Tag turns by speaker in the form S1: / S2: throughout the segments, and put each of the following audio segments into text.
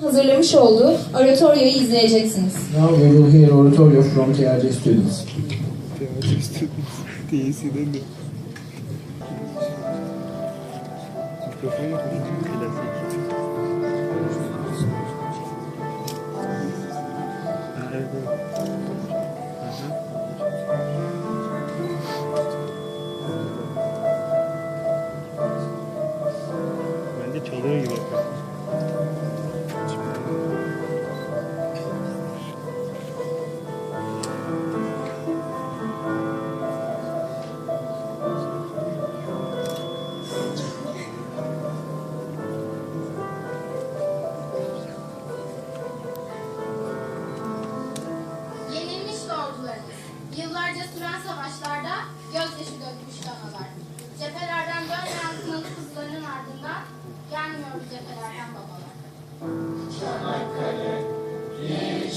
S1: hazırlamış olduğu oratoryoyu izleyeceksiniz.
S2: Now we will hear oratorio from TRG students.
S3: TS'den de. Mikrofon yok mu? Klasik. Ha,
S4: süren savaşlarda gözyaşı dökmüş kanalar. Cephelerden dönmeyen kınalı kızlarının ardından gelmiyor bu cephelerden babalar.
S5: Bir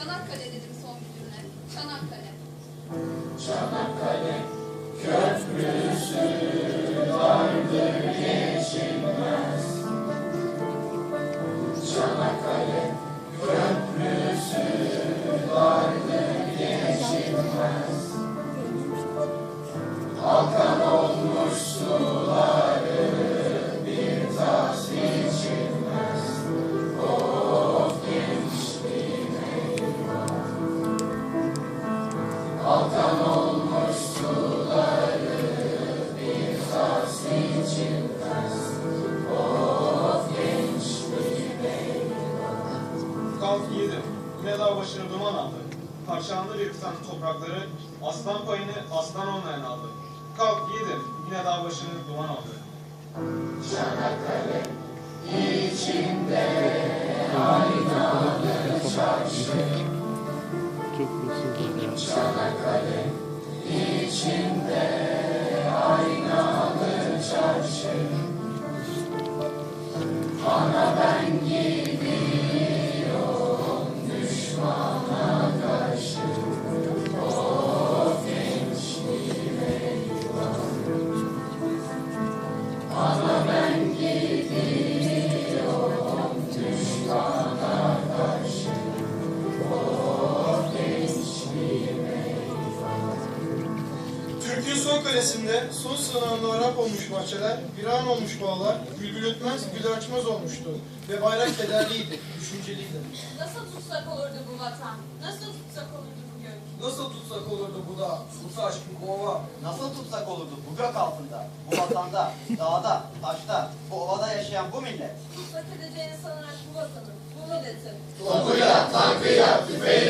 S5: Çanakkale dedim son gücümle. Çanakkale.
S6: Kalk dağ başına duman aldı. Parçalandı bir kıtanın toprakları, aslan payını aslan olmayan aldı. Kalk yiğidim, yine dağ başını duman aldı.
S3: Çok usulsüz ya.
S6: Türk'ün son kalesinde son sınavında Arap olmuş bahçeler, viran olmuş bağlar, bülbül ötmez, gül açmaz olmuştu. Ve bayrak kederliydi, düşünceliydi.
S5: Nasıl tutsak olurdu bu vatan? Nasıl tutsak olurdu bu gök?
S6: Nasıl tutsak olurdu bu dağ, bu taş, bu kova?
S7: Nasıl tutsak olurdu bu gök altında, bu vatanda, dağda, taşta, bu ovada yaşayan bu millet?
S5: Tutsak edeceğini sanarak bu vatanı, bu milleti.
S8: Çelik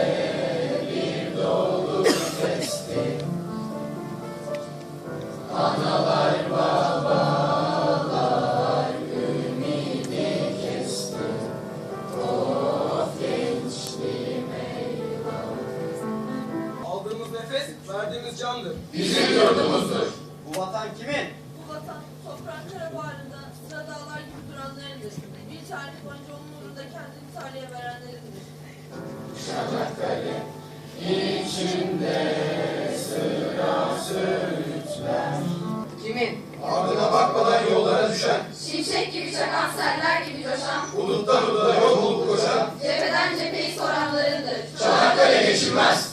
S6: candır.
S7: Bu vatan kimin?
S5: Bu vatan toprağın kara bağrında sıra dağlar gibi duranlarındır. Bir tarih boyunca onun uğrunda kendini tarihe verenlerindir.
S8: Kimin?
S6: Ardına bakmadan yollara düşen,
S4: Şimşek gibi çakan seller gibi coşan,
S6: buluttan uluda yol bulup koşan,
S4: cepheden cepheyi soranlarındır.
S6: Çanakkale geçilmez.